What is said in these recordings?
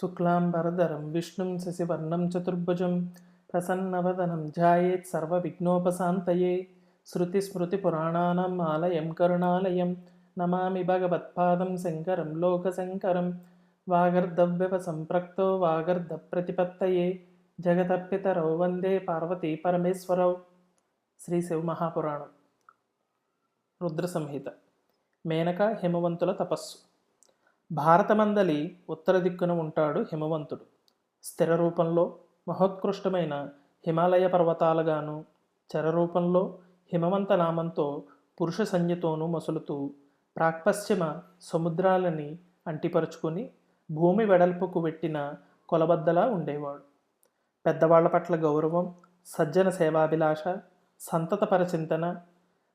శుక్లాంబరధరం విష్ణుం శశివర్ణం చతుర్భుజం ప్రసన్నవదనం ధ్యాయేత్ సర్వవిఘ్నోపశాంతయే శృతిస్మృతిపురాణానాం ఆలయం కరుణాలయం నమామి భగవత్పాదం శంకరం లోకశంకరం వాగర్ధవ్యవ సంప్రక్తో వాగర్ధ ప్రతిపత్తయే జగతపితరౌ వందే పార్వతీ పరమేశ్వరౌ. శ్రీ శివ మహాపురాణం. రుద్ర సంహిత మేనక హిమవంతుల తపస్సు. భారతమందలి ఉత్తర దిక్కున ఉంటాడు హిమవంతుడు. స్థిర రూపంలో మహోత్కృష్టమైన హిమాలయ పర్వతాలుగాను చరరూపంలో హిమవంత నామంతో పురుష సంజ్ఞతోనూ మసులుతూ ప్రాక్పశ్చిమ సముద్రాలని అంటిపరుచుకుని భూమి వెడల్పుకు పెట్టిన కొలబద్దలా ఉండేవాడు. పెద్దవాళ్ళ పట్ల గౌరవం సజ్జన సేవాభిలాష సంతత పరచింతన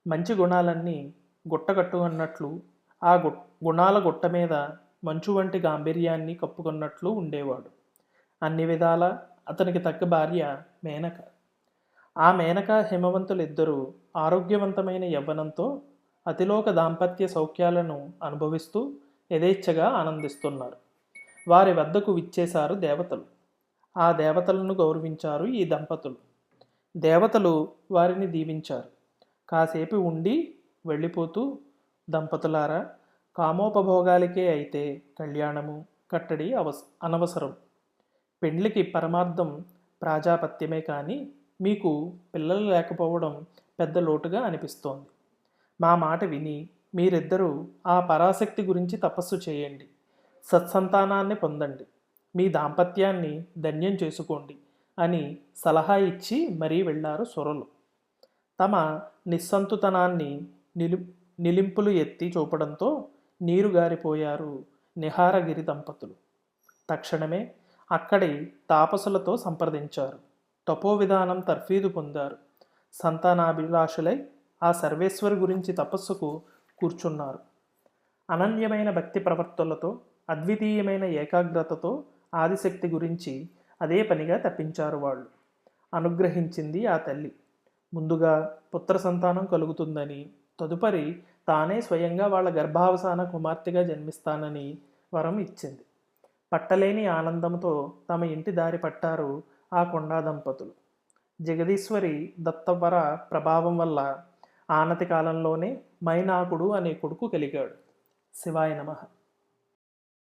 మంచి గుణాలన్నీ గుట్టగట్టుకున్నట్లు ఆ గు గుణాల గుట్ట మీద మంచు వంటి గాంభీర్యాన్ని కప్పుకున్నట్లు ఉండేవాడు. అన్ని విధాల అతనికి తగ్గ భార్య మేనక. ఆ మేనక హిమవంతులిద్దరూ ఆరోగ్యవంతమైన యవ్వనంతో అతిలోక దాంపత్య సౌఖ్యాలను అనుభవిస్తూ యథేచ్ఛగా ఆనందిస్తున్నారు. వారి వద్దకు విచ్చేశారు దేవతలు. ఆ దేవతలను గౌరవించారు ఈ దంపతులు. దేవతలు వారిని దీవించారు. కాసేపు ఉండి వెళ్ళిపోతూ దంపతులారా కామోపభోగాలకే అయితే కళ్యాణము కట్టడి అవస అనవసరం. పెండ్లికి పరమార్థం ప్రాజాపత్యమే కానీ మీకు పిల్లలు లేకపోవడం పెద్ద లోటుగా అనిపిస్తోంది. మా మాట విని మీరిద్దరూ ఆ పరాశక్తి గురించి తపస్సు చేయండి. సత్సంతానాన్ని పొందండి. మీ దాంపత్యాన్ని ధన్యం చేసుకోండి అని సలహా ఇచ్చి మరీ వెళ్ళారు సొరలు. తమ నిస్సంతుతనాన్ని నిలు నిలింపులు ఎత్తి చూపడంతో నీరు గారిపోయారు నిహారగిరి దంపతులు. తక్షణమే అక్కడి తాపసులతో సంప్రదించారు. తపో విధానం తర్ఫీదు పొందారు. సంతానాభిలాషులై ఆ సర్వేశ్వరి గురించి తపస్సుకు కూర్చున్నారు. అనన్యమైన భక్తి ప్రవర్తులతో అద్వితీయమైన ఏకాగ్రతతో ఆదిశక్తి గురించి అదే పనిగా తప్పించారు వాళ్ళు. అనుగ్రహించింది ఆ తల్లి. ముందుగా పుత్ర సంతానం కలుగుతుందని తదుపరి తానే స్వయంగా వాళ్ళ గర్భావసాన కుమార్తెగా జన్మిస్తానని వరం ఇచ్చింది. పట్టలేని ఆనందంతో తమ ఇంటి దారి పట్టారు ఆ కొండా దంపతులు. జగదీశ్వరి దత్తవర ప్రభావం వల్ల ఆనతి కాలంలోనే మైనాకుడు అనే కొడుకు కలిగాడు. శివాయ నమః.